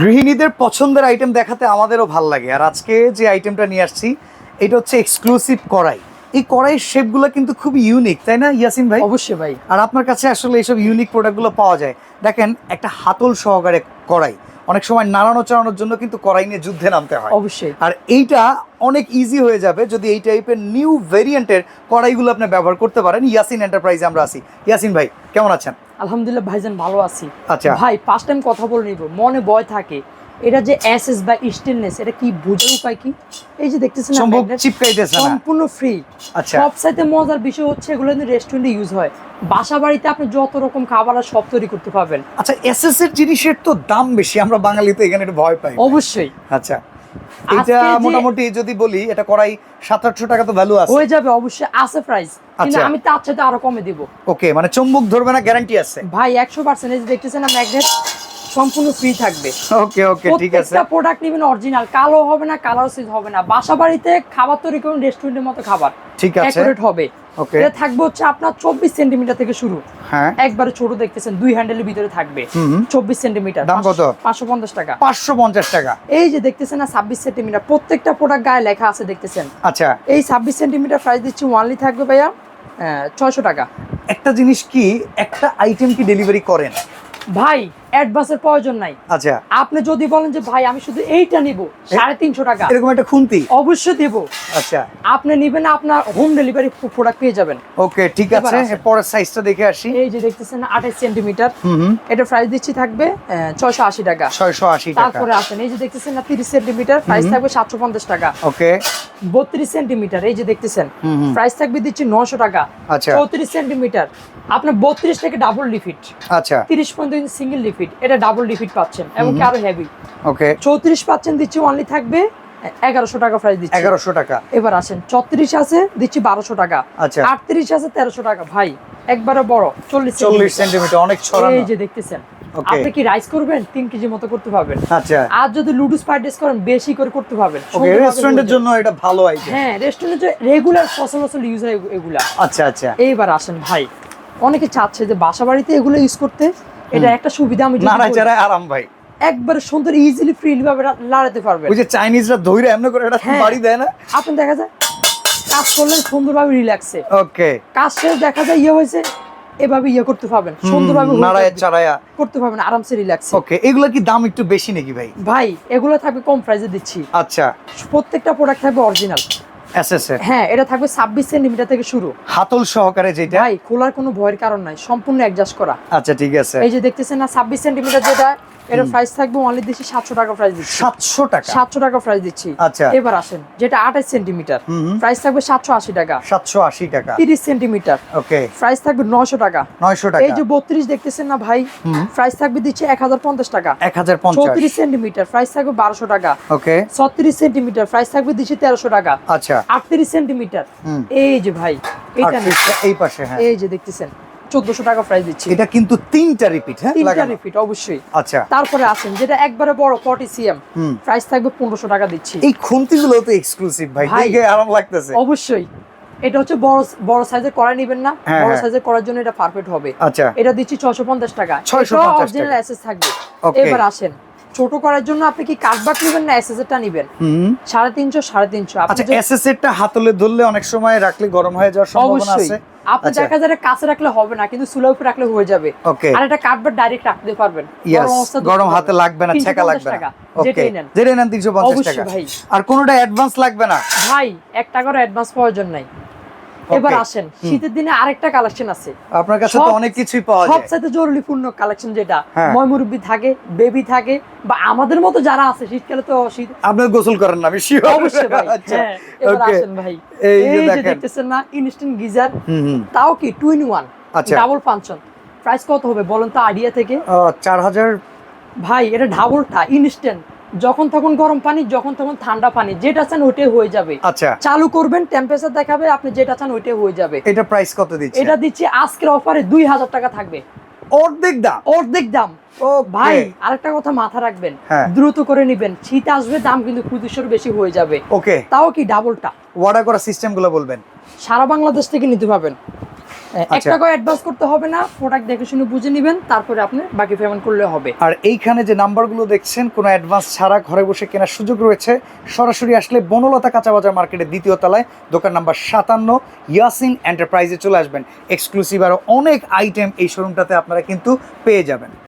গৃহিণীদের পছন্দের আইটেম দেখাতে আমাদেরও ভালো লাগে। আর আজকে যে আইটেমটা নিয়ে আসছি এটা হচ্ছে এক্সক্লুসিভ কড়াই। এই কড়াইয়ের শেপগুলো কিন্তু খুব ইউনিক তাই না ইয়াসিন ভাই? অবশ্যই ভাই। আর আপনার কাছে আসলে এইসব ইউনিক প্রোডাক্টগুলো পাওয়া যায়। দেখেন একটা হাতল সহকারে কড়াই। অনেক সময় নাড়ানো চড়ানোর জন্য কিন্তু কড়াই নিয়ে যুদ্ধে নামতে হয়। অবশ্যই। আর এইটা অনেক ইজি হয়ে যাবে যদি এই টাইপের নিউ ভেরিয়েন্টের কড়াইগুলো আপনি ব্যবহার করতে পারেন। ইয়াসিন এন্টারপ্রাইজে আমরা আছি। ইয়াসিন ভাই কেমন আছেন? আলহামদুলিল্লাহ ভাইজান ভালো আছি। আচ্ছা। ভাই ফার্স্ট টাইম কথা বলে নিব। মনে ভয় থাকে। এটা যে এসএস বা স্টেনলেস এটা কি বোঝার উপায় কি? এই যে দেখতেছেন চিপকাইতেছে সম্পূর্ণ ফ্রি আচ্ছা। সব সাইতে মজার বিষয় হচ্ছে এগুলো কিন্তু রেস্টুরেন্টে ইউজ হয়। বাসা বাড়িতে আপনি যত রকম খাবার আর সব তৈরি করতে পারবেন। আচ্ছা এসএস এর জিনিসের তো দাম বেশি আমরা বাঙালিতে এখানে একটু ভয় পাই। অবশ্যই। আচ্ছা এটা মোটামুটি যদি বলি এটা করাই সাত আটশো টাকা তো ভ্যালু আছে। হয়ে যাবে অবশ্যই আছে প্রাইস কিন্তু আচ্ছা। আমি তার সাথে আরও কমে দিব। ওকে মানে চুম্বক ধরবে না গ্যারান্টি আছে। ভাই একশো পার্সেন্ট এই দেখতেছেন না ম্যাগনেট সম্পূর্ণ ফ্রি থাকবে। ওকে ওকে ঠিক আছে। প্রত্যেকটা প্রোডাক্ট নেবেন অরিজিনাল কালো হবে না কালার সিজ হবে না। বাসা বাড়িতে খাবার তৈরি করুন রেস্টুরেন্টের মতো খাবার। ঠিক আছে। অ্যাকুরেট হবে। ওকে এটা থাকবে হচ্ছে আপনার চব্বিশ সেন্টিমিটার থেকে শুরু। হ্যাঁ। একবারে ছোট দেখতেছেন দুই হ্যান্ডেলের ভিতরে থাকবে। হুম। চব্বিশ সেন্টিমিটার দাম কত? পাঁচশো পঞ্চাশ টাকা। পাঁচশো পঞ্চাশ টাকা। এই যে দেখতেছেন না ছাব্বিশ সেন্টিমিটার প্রত্যেকটা প্রোডাক্ট গায়ে লেখা আছে দেখতেছেন। আচ্ছা। এই ছাব্বিশ সেন্টিমিটার প্রাইস দিচ্ছি ওয়ানলি থাকবে ভাইয়া ছয়শো টাকা। একটা জিনিস কি একটা আইটেম কি ডেলিভারি করেন? ভাই অ্যাডভান্সের প্রয়োজন নাই। আচ্ছা। আপনি যদি বলেন যে ভাই আমি শুধু এইটা নিব সাড়ে তিনশো টাকা। এরকম একটা খুন্তি? অবশ্যই দেব। আচ্ছা। আপনি নিবেন আপনার হোম ডেলিভারি প্রোডাক্ট পেয়ে যাবেন। ওকে ঠিক আছে। পরের সাইজটা দেখে আসি। এই যে দেখতেছেন আঠাশ সেন্টিমিটার এটা প্রাইস দিচ্ছি থাকবে ছয়শো আশি টাকা। ছয়শো আশি টাকা। তারপরে আসেন এই যে দেখতেছেন না তিরিশ সেন্টিমিটার প্রাইস থাকবে সাতশো পঞ্চাশ টাকা। ওকে। বত্রিশ সেন্টিমিটার এই যে দেখতেছেন প্রাইস থাকবে দিচ্ছি নশো টাকা। আচ্ছা। চৌত্রিশ সেন্টিমিটার আপনার বত্রিশ থেকে ডাবল লিফিট আচ্ছা। তিরিশ পর্যন্ত সিঙ্গেল লিফিট এটা ডাবল লিফিট পাচ্ছেন এবং কি আরও হেভি ওকে। চৌত্রিশ পাচ্ছেন দিচ্ছি অনলি থাকবে এগারোশো টাকা প্রাইস দিচ্ছি। এগারোশো টাকা। এবার আসেন ছত্রিশ আছে দিচ্ছি বারোশো টাকা। আচ্ছা। আটত্রিশ আছে তেরোশো টাকা। ভাই একবারে বড় চল্লিশ চল্লিশ সেন্টিমিটার। অনেক এই যে দেখতেছেন. আপনি কি রাইস করবেন? তিন কেজি মতো করতে পারবেন। আচ্ছা। আর যদি লুডুস ফ্রাইড রাইস করেন বেশি করে করতে পারবেন। ওকে রেস্টুরেন্টের জন্য এটা ভালো আইটেম হ্যাঁ রেস্টুরেন্টে রেগুলার ফসল ফসল ইউজ হয় এগুলা। আচ্ছা আচ্ছা। এইবার আসেন ভাই অনেকে চাচ্ছে যে বাসা বাড়িতে এগুলো ইউজ করতে। এটা একটা সুবিধা আমি নাড়ায় আরাম ভাই। একবারে সুন্দর ইজিলি ফ্রিলি ভাবে লাড়াতে পারবেন। ওই যে চাইনিজরা ধৈর্য এমন করে এটা হ্যাঁ। বাড়ি দেয় না? আপনি দেখা যায় কাজ করলেন সুন্দরভাবে রিল্যাক্সে ওকে কাজ শেষ দেখা যায় ইয়ে হয়েছে এভাবে ইয়ে করতে পারবেন সুন্দরভাবে নাড়ায় চাড়ায়া করতে পারবেন আরামসে রিল্যাক্স ওকে এগুলো কি দাম একটু বেশি নাকি ভাই? ভাই এগুলো থাকবে কম প্রাইসে দিচ্ছি। আচ্ছা। প্রত্যেকটা প্রোডাক্ট থাকবে অরিজিনাল হ্যাঁ এটা থাকবে ছাব্বিশ সেন্টিমিটার থেকে শুরু। হাতল সহকারে যেটা? ভাই খোলার কোনো ভয়ের কারণ নাই সম্পূর্ণ অ্যাডজাস্ট করা। আচ্ছা ঠিক আছে। এই যে দেখতেছেন না ছাব্বিশ সেন্টিমিটার যেটা এর প্রাইস থাকবে অনলি দিচ্ছি সাতশো টাকা প্রাইস দিচ্ছি। সাতশো টাকা? সাতশো টাকা প্রাইস দিচ্ছি। আচ্ছা। এবার আসেন যেটা আঠাশ সেন্টিমিটার হুম হুম। প্রাইস থাকবে সাতশো আশি টাকা। সাতশো আশি টাকা। তিরিশ সেন্টিমিটার ওকে প্রাইস থাকবে নশো টাকা। নয়শো টাকা। এই যে বত্রিশ দেখতেছেন না ভাই। প্রাইস থাকবে দিচ্ছে এক হাজার পঞ্চাশ টাকা। এক হাজার পঞ্চাশ। চৌত্রিশ সেন্টিমিটার প্রাইস থাকবে বারোশো টাকা। ওকে ছত্রিশ সেন্টিমিটার প্রাইস থাকবে দিচ্ছে তেরোশো টাকা। আচ্ছা। আটত্রিশ সেন্টিমিটার এই যে ভাই এইটা। এই পাশে হ্যাঁ। এই যে দেখতেছেন টাকা প্রাইস দিচ্ছি। এটা কিন্তু তিনটা রিপিট হ্যাঁ? তিনটা রিপিট অবশ্যই। আচ্ছা। তারপরে আসেন যেটা একবারে বড় ফর্টি সিএম প্রাইস থাকবে টাকা দিচ্ছি। এই খুন্তিগুলো তো এক্সক্লুসিভ ভাই। দেখে আরাম লাগতেছে। অবশ্যই। এটা হচ্ছে বড় বড় সাইজের করা নেবেন না। হ্যাঁ, বড় হ্যাঁ। সাইজের করার জন্য এটা পারফেক্ট হবে। আচ্ছা। এটা দিচ্ছি ছশো পঞ্চাশ টাকা। 650 অরিজিনাল টাকা। অ্যাসেস থাকবে। এবার আসেন। ছোট করার জন্য আপনি কি কাঠবাট নেবেন না অ্যাসেস এরটা নেবেন সাড়ে তিনশো সাড়ে তিনশো। আচ্ছা এসএস এরটা হাতলে ধরলে অনেক সময় রাখলে গরম হয়ে যাওয়ার সম্ভাবনা আছে। আপনি আচ্ছা। দেখা যায় কাছে রাখলে হবে না কিন্তু চুলার উপরে রাখলে হয়ে যাবে। ওকে আর এটা কাটবার ডাইরেক্ট রাখতে পারবেন। গরম হাতে লাগবে না ছেকা লাগবে না। ওকে যেটাই নেন। যেটাই নেন তিনশো পঞ্চাশ অবশ্যই টাকা। ভাই। আর কোনোটা অ্যাডভান্স লাগবে না? ভাই এক টাকারও অ্যাডভান্স প্রয়োজন নাই। এবার আসেন শীতের দিনে আরেকটা কালেকশন আছে। আপনার কাছে তো অনেক কিছুই পাওয়া যায়। সবচাইতে জরুরি পূর্ণ কালেকশন যেটা হ্যাঁ। থাকে বেবি থাকে বা আমাদের মতো যারা আছে শীতকালে তো শীত আপনি গোসল করেন না আমি শিওর অবশ্যই ভাই আচ্ছা হ্যাঁ এবার আসেন ভাই। এই যে দেখতেছেন না ইনস্ট্যান্ট গিজার তাও কি টু ইন ওয়ান আচ্ছা। ডাবল ফাংশন প্রাইস কত হবে বলেন তো আইডিয়া থেকে? আহ, চার হাজার ভাই এটা ডাবলটা ইনস্ট্যান্ট যখন তখন গরম পানি যখন তখন ঠান্ডা পানি যেটা চান ওইটাই হয়ে যাবে। আচ্ছা। চালু করবেন টেম্পারেচার দেখাবে আপনি যেটা চান ওইটাই হয়ে যাবে। এটা প্রাইস কত দিচ্ছে? এটা দিচ্ছি আজকের অফারে দুই হাজার টাকা থাকবে। অর্ধেক দাম? অর্ধেক দাম। ও ভাই আরেকটা কথা মাথা রাখবেন। হ্যাঁ। দ্রুত করে নিবেন। শীত আসবে দাম কিন্তু খুদিশোর বেশি হয়ে যাবে। ওকে তাও কি ডাবলটা অর্ডার করা সিস্টেমগুলো বলবেন। সারা বাংলাদেশ থেকে নিতে পারবেন। এক করে টাকাও অ্যাডভান্স করতে হবে না প্রোডাক্ট দেখে শুনে বুঝে নেবেন তারপরে আপনি বাকি পেমেন্ট করলে হবে। আর এইখানে যে নাম্বারগুলো দেখছেন কোনো অ্যাডভান্স ছাড়া ঘরে বসে কেনার সুযোগ রয়েছে সরাসরি আসলে বনলতা কাঁচা বাজার মার্কেটের দ্বিতীয় তলায় দোকান নাম্বার সাতান্ন ইয়াসিন এন্টারপ্রাইজে চলে আসবেন। এক্সক্লুসিভ আরও অনেক আইটেম এই শোরুমটাতে আপনারা কিন্তু পেয়ে যাবেন।